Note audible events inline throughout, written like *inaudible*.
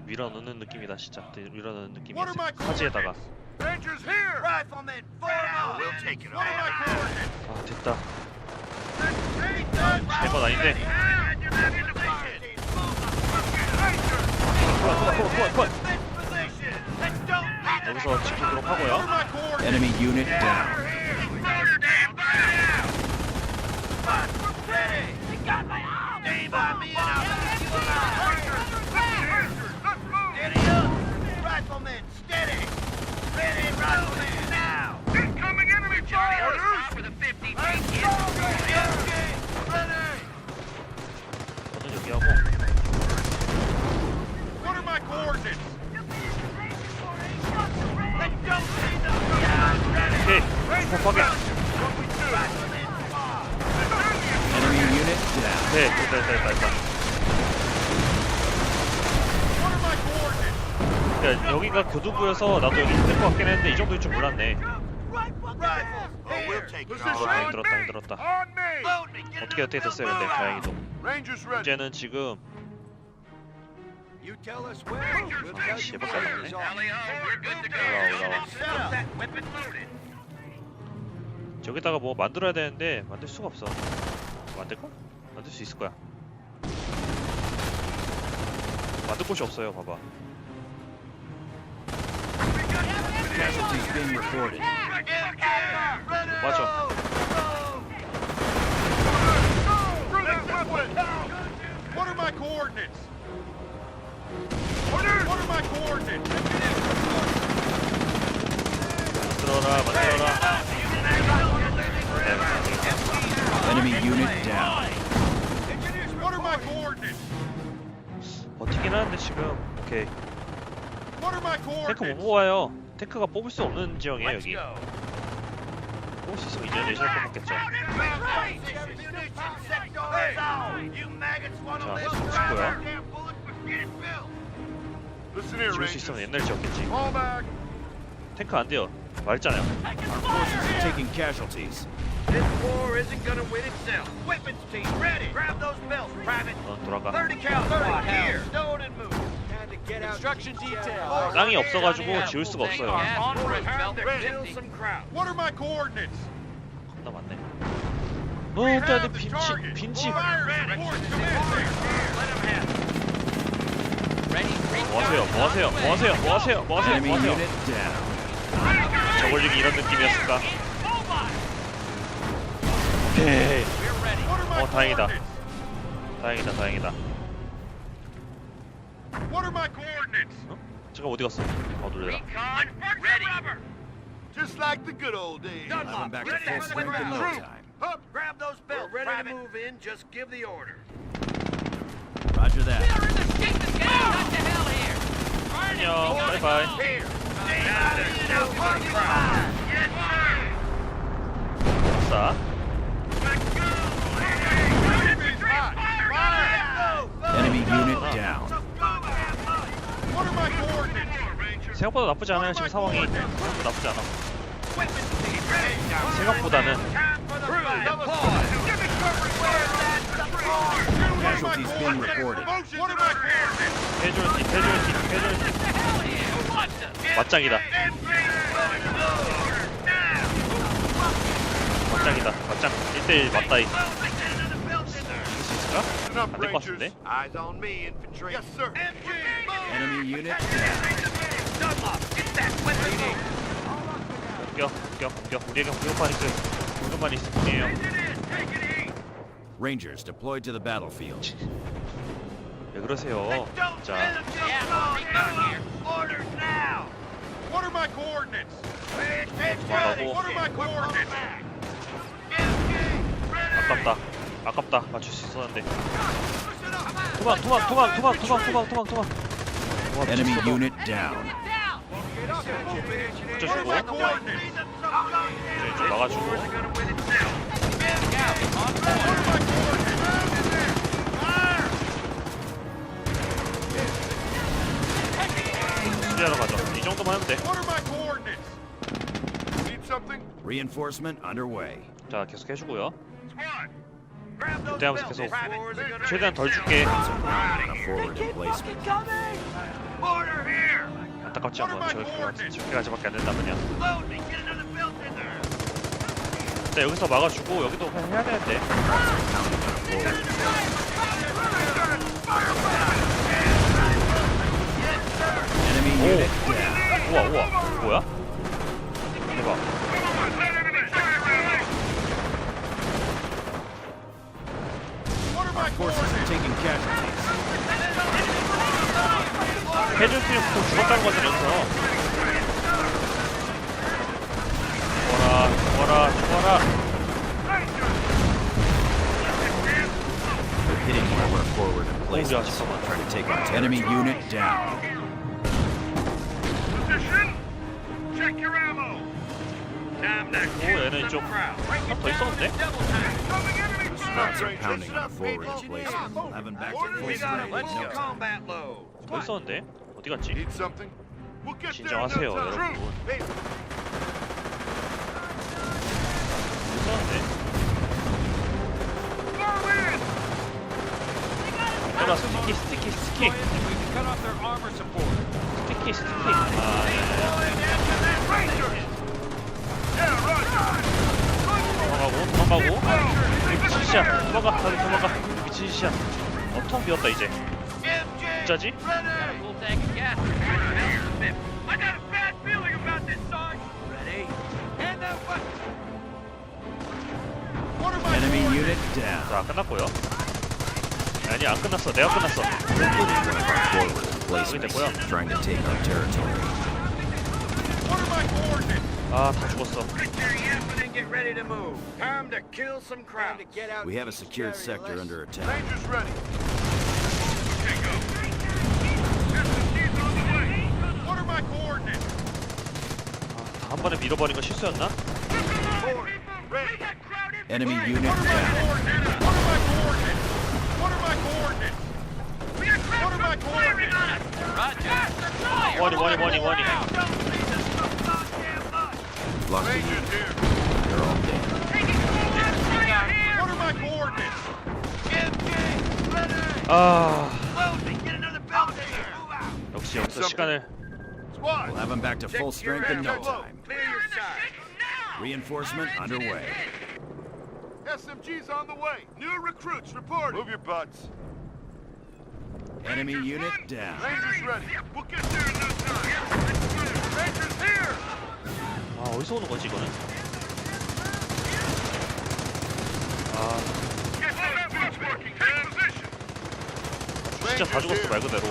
진짜 밀어넣는 느낌이다 진짜. 네, 밀어넣는 느낌이야 화지에다가. 아 됐다. 제건 아, 아닌데? 어, 어, 어, 여기서 지키도록 하고요. enemy unit down. Stay by me an arm! Down. 네 됐다 됐다 됐다 됐다 What are my coordinates? 그러니까 여기가 교두부여서 나도 여기 힘들 것 같긴 했는데 이 정도일 줄 몰랐네! Here! 아 힘들었다 힘들었다! 어떻게 어떻게 됐어요 근데 다행히도. 문제는 지금 You tell us where. We'll tell 씨, you 해볼 where. 것 같네. We're good to go. 올라와, 올라와. Set up that weapon loaded. 저기다가 뭐 만들어야 되는데 만들 수가 없어 만들까? 만들 수 있을 거야 만들 곳이 없어요 봐봐. 맞아 What are my coordinates? What are my coordinates? 만들어라 만들어라 Enemy unit down. What are my coordinates? 버티긴 하는데 지금 오케이 What are my 탱크 못 coordinates? 뽑아요 탱크가 뽑을 수 없는 지형이에요 Let's 여기 go. 뽑을 수 있으면 2년 내실 뽑았겠죠 You maggots want to 자. Listen here, 지울 수 있으면 옛날 지었겠지 Fall back. 탱크 안 돼요 말했잖아요 Forces are taking casualties. This war isn't gonna win itself. Weapons team, ready. Grab those belts, Private. 넌 돌아가 30 cal 30 here. Stowed and moved. Construction detail. 땅이 없어가지고 지울 수가 없어요 Kill some crowd. What are my coordinates? 나 맞네 어 일단 빈치 빈치 뭐하세요 뭐하세요 뭐하세요 뭐하세요 뭐하세요 뭐하세요 unit down. 저걸리기 이런 느낌이었을까 오케이 어 다행이다 다행이다 다행이다 What are my coordinates? 잠깐 어디 갔어 어 놀래라 Just like the good old days. I'm back to full strength in no time. Up, grab those belts. We're ready to move in. Just give the order. Roger that. 안녕 바이바이 Here. Stay out of the now. Parking lot. Yes, sir. 싸 down. 생각보다 나쁘지 않아요 지금 상황이 생각보다 나쁘지 않아. 생각보다는 Casualties being reported. Coordinates? 해줄팀 해줄팀 해줄팀 맞짱이다 맞짱이다 맞짱 1대1 맞다이 Up, Rangers. Eh? Eyes on me, infantry. Yes, sir. MG, Enemy unit. Dunlop, get that weapon. Go, go, go. Rangers deployed to the battlefield. 왜 그러세요? 자. What are my coordinates? What are my coordinates? 아깝다. 아깝다 맞출 수 있었는데 도망 도망 도망 도망 도망 도망 도망 도망 와, Enemy unit down. Coordinates? 이제 좀 막아주고 수리하러 가죠 이 정도만 하면 What are my coordinates? Need something? Reinforcement underway. 돼자 계속 해주고요 Grab those 그때 하면서 belts, 계속. 최대한 덜 줄게. 아깝지 않아 저기까지 저기까지밖에 안 된다면요. 자 여기서 막아주고 여기도 해야 되는데 Oh. down. 우와 우와 뭐야? 대박 Our forces are taking casualties. 해줄 수 있고 죽었다는 거죠 여기서 죽어라 죽어라 죽어라 They're hitting while we're forward in place. 야 잠깐만 Trying to take our enemy unit down. Position. Check your ammo. Time to 오 얘는 이쪽 한더 있었는데? Shots are pounding on forward emplacement. Having back to full We got it. strength. Let's in go no time. combat load. 더 있었는데? 어디 갔지? Need something? We'll get there in 진정하세요 no time. 여러분 Hey, 있었는데? throw in! 내가 스티키 스티키 스티키 스티키 스티키 아 예. Yeah, right. 도망가고 도망가고 이 미친 시야 도망가 다들 도망가 미친 시야 어텅 비었다 이제. 진짜지? 자 끝났고요 아니 안 끝났어 내가 끝났어 forward 됐고요. emplacements. Trying to take our territory. What are my coordinates? 아다 죽었어 and get ready to move. Time to kill some crowd. to get out. We have a secured sector under attack. Rangers ready. Okay, go. SMG's on the way. What are my coordinates? 아, 한 번에 밀어버린 거 실수였나? Forward. Ready. Enemy unit What are my down. coordinates? What are my coordinates? What are my coordinates? What are my coordinates? 원이 원이 원이 원 my coordinates? MJ. Ready. 아 Load me. Get another belt in there. Move out. 역시 여기서 시간을 Squad. We'll have them back to full Check your strength in no ammo. time. Clear your side. Reinforcement underway. SMG's on the way. New recruits reporting. Move your butts. Enemy unit down. Rangers ready. We'll get there in no time. Rangers here. 아 어디서 오는 거지 이거는? 진짜 다 죽었어 말 그대로.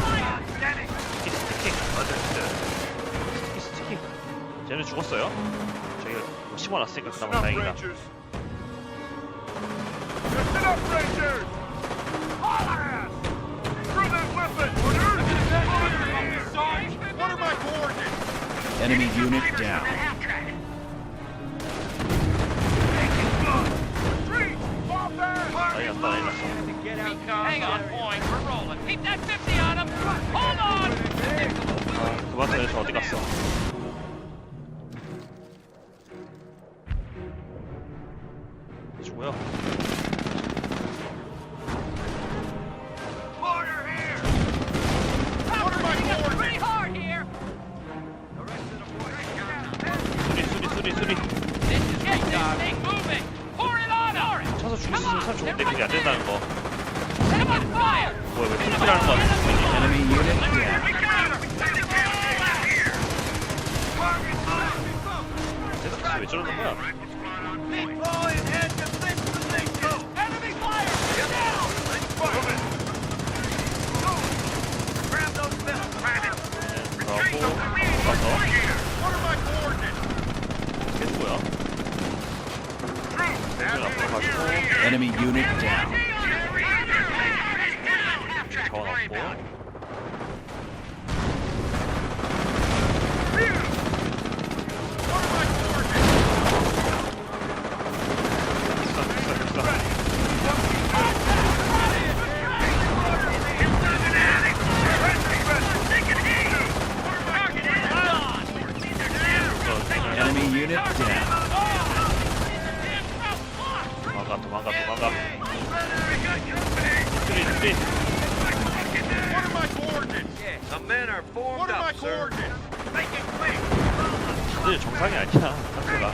스티키 스티키 맞아 스티키 스티키 쟤는 죽었어요? 저기 뭐 심어놨으니까 그나마 다행이다 Enemy unit down. Three. Fall back. 난리 났다 난리 났어 Hang on, point. We're rolling. Keep that 50 on him. Hold on. 아 그만 전에서 어디 갔어 him. 쳐서 죽일 수 있으면 참 좋은데 그게 안 된다는 거 Set him on fire. 뭐야 왜 풀피라는 거 같은 Enemy unit down. 거지 왜 저러는 거야 Deploy and head to blitz position. Enemy fire. Down. Grab those belts, Private. 그러고 가서 Enemy unit down. 잡 아니야. 상태가.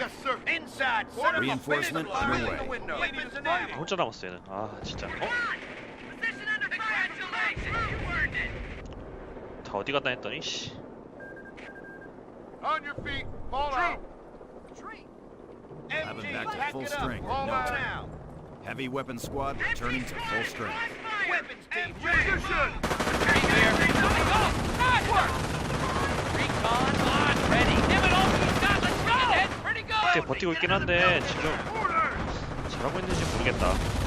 Yes, sir. Inside. Set up a Reinforcement fence line underway. in the window. Weapons and 나 ammo. 혼자 남았어 얘는. 아 진짜. 어? 다 어디 갔다 했더니 씨. On your feet. Fall out. Have it MG, back to back full it up. strength in Fall no out time. now. Heavy weapon squad returning to full strength. Weapons team, ready. Position. 이렇게 버티고 있긴 한데 지금 잘하고 있는지 모르겠다.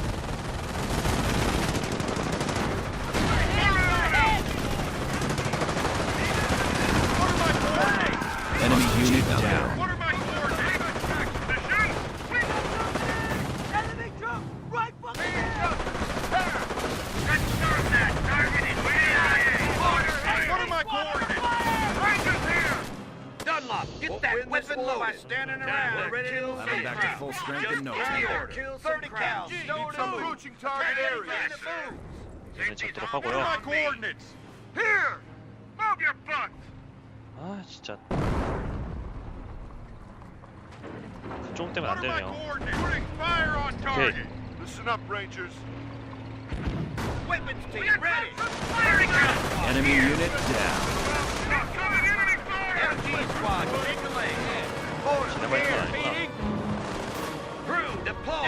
Some up. approaching target areas. 얘는 잡도록 What are my 하고요. coordinates? Here. Move your butts. 아 진짜. 그쪽 때문에 What 안 are my 되네요. coordinates? Putting fire on target. Listen up, Rangers. Weapons team, ready. Enemy unit down. Incoming enemy fire. MG squad, take the lane. Force 지나갈 건 here, 아니구나. meeting. Crew, deploy.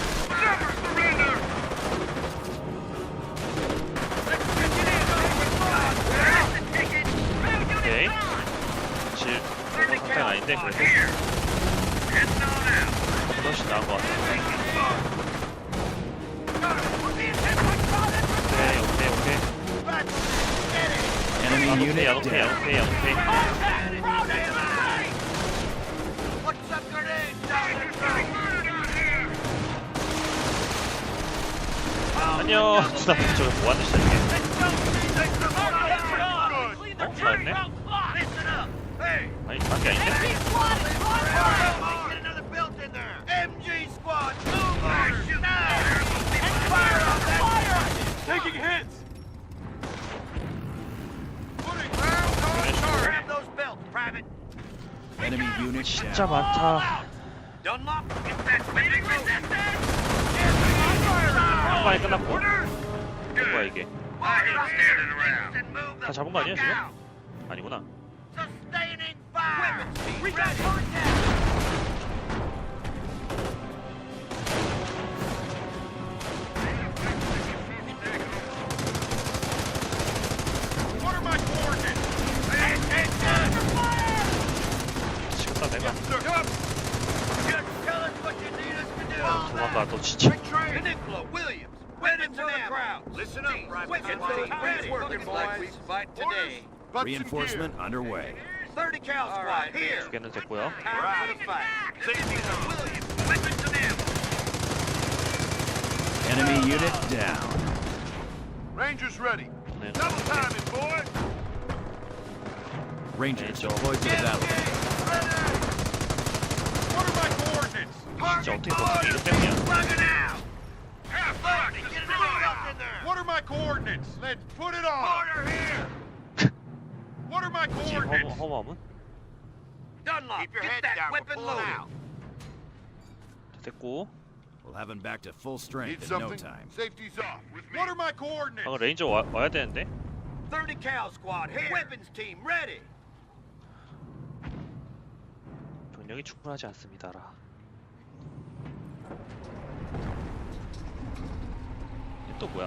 오케이. 질 그런 상태는 아닌데 그래도 훨씬 나은 것 같아. 오케이 오케이 오케이. Enemy 안 오케이 unit 안 오케이 down. 오케이 안 오케이. 안녕. *laughs* 저거 뭐 하는 짓이야 이게? 어? Hey. 아니 다른 게 아닌데? Taking hits. Putting rounds on target. Grab those belts, Private. Enemy unit 진짜. 많다. Dunlop, that 방에 끝났고. 뭐야 이게? 다 잡은 거 아니야 지금? 아니구나. fight today. Reinforcement underway. 30 cal squad, right, here. Get into Quill. Enemy unit down. Rangers ready. Double time it, boy. Rangers so to the battle. What are my coordinates? Target, my coordinates? Let's put it on. Order here. *laughs* What are my 뭐지 허무 coordinates? 허무함은? Dunlop, Keep your get head that down. weapon We're pulling loaded. out. 됐고. We'll have him back to full Need strength in no something? time. Safety's off. What are my coordinates? 방금 레인저 와, 와야 되는데. 30 cal squad here. Weapons team ready. 병력이 충분하지 않습니다라. 이게 또 뭐야?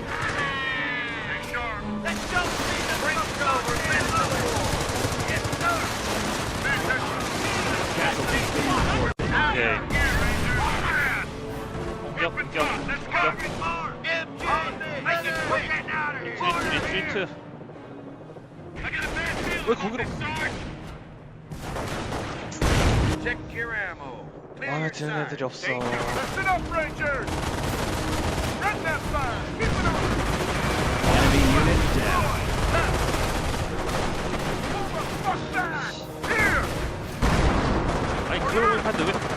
이. Weapons 공격, 공격. got a bad feeling. 왜 거기로? 아. 애들이 없어. Listen up, Rangers. Run that fire. Keep it up. Enemy unit down. Fuck that. Here. 아니 그걸 하는데 왜?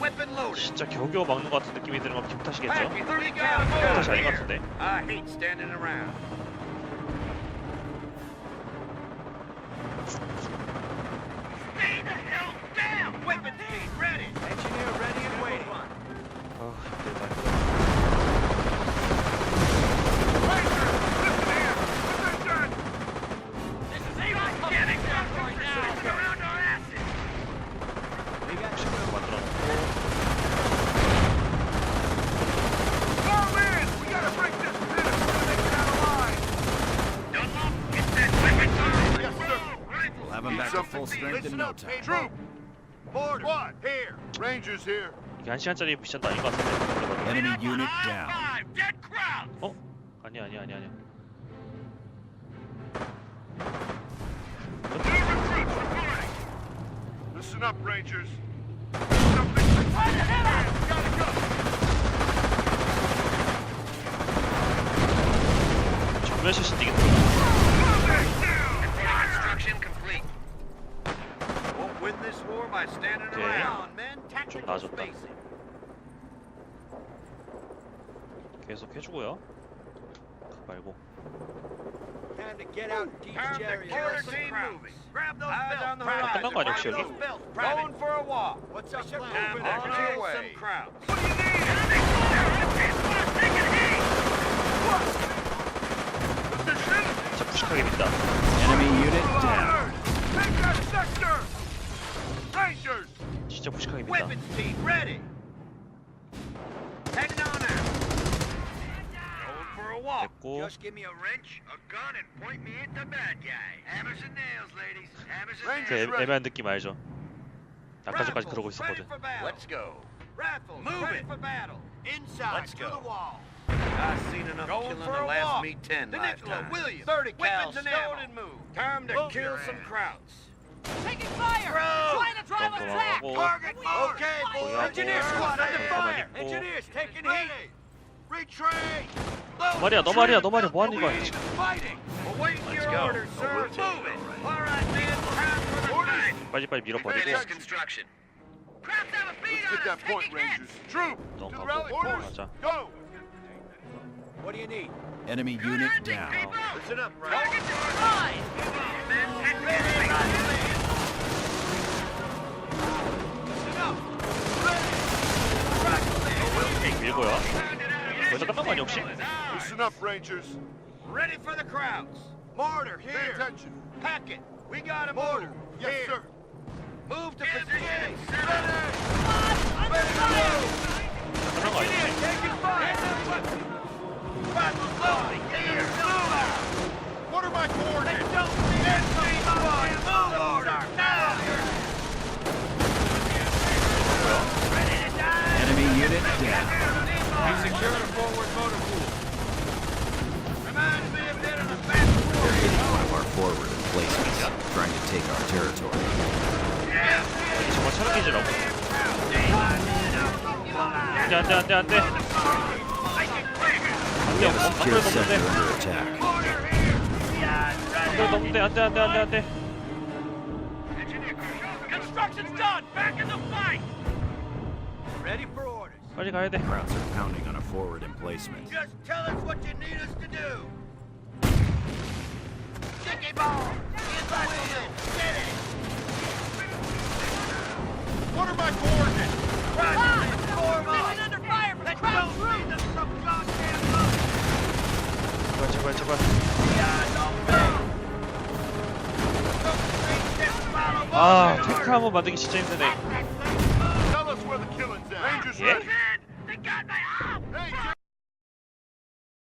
Weapon loaded. 진짜 겨우겨우 막는 것 같은 느낌이 드는 건 기분 탓이겠죠? 기분 탓이 아닌 것. 같은데. I hate standing around. Stay the hell down! Weapon speed ready! Engineer ready and waiting. 아 힘들다. Ranger, listen here. Attention. Getting right around our asses! 혹시 그거 만들어 놓고 Fall in. We gotta break this pit if we're gonna make it out alive. Dunlop, get that weapon down. Yes, sir. We'll have them back to strength in no time. Troop. Border! What? Here! Rangers here. 이게 한 시간짜리 미션도 아닌 것 같은데. Enemy unit down. Dead crowd. 어? 아니야 아니야 아니야 아니야. New recruits reporting. Listen up, Rangers. Something. Gotta go. 정면 실신 뛰겠다. Spacing. 계속 해주고요. 그거 말고. Time to get out and teach Time to Jerry. kill Order some team crowds. moving. Grab those Eyes belts. on the Private. horizon. 끝난 거 아니야, 혹시 여기? those belts. Private. Going for a walk. What's up, plan? Time to I'll clear kill way. some crowds. What do you need? Position. 진짜 푸식하게 민다. Enemy unit down. 진짜 푸식하게 민다. Weapons team ready. Heading on out. Going for a walk. 됐고. Just give me a wrench, a gun, and point me at the bad guy. Hammers and nails, ladies. Hammers and Rangers 그 nails. 애- 애매한 느낌 알죠? 아까 전까지 Rifles, 그러고 ready 있었거든. for battle. Let's go. Rifles, ready for battle. Inside, Let's to go. the wall. I've seen enough Going killing for the a last walk. me ten Peninsula, lifetimes. Williams. 30 cal, Weapons and stowed ammo. and move. Time to Move kill your some ass. crowds. Taking fire! Bro. Trying to drive a track! 덤덤하고 Target marked. Okay, boys. boys. Engineer squad under 가만히 fire. 있고. Engineers taking heat. Retreat. 너 말이야 너 말이야 너 말이야 뭐하는 거야? Fighting. Awaiting Let's your go. orders, Oh, sir. we'll take it, Move it. all right. All right, man. Time for the fight. 빨리 빨리 밀어버리고 Finish construction. Crowds have a beat Let's on get that us. point, Taking hits. Rangers. Troop. To the 넘어가고 rally point. 가자. Go. What do you need? Enemy unit down. Listen up, right? Target destroyed! Right, 밀고요. 벌써 끝난 거 아니야 혹시? Listen up, Rangers. Ready for the crowds. Mortar Pay here. attention. Pack it. We got a Mortar. mortar. Yes, Here. sir. Move to position. Ready. Under fire! Hadi hadi hadi. Construction's done. Back in the fight. Ready for orders. Crowds are pounding on a forward emplacement. Just tell us what you need us to do. Sticky ball. Get it. My coordinates. 아, 테크 한번 만들기 진짜 힘드네. 예?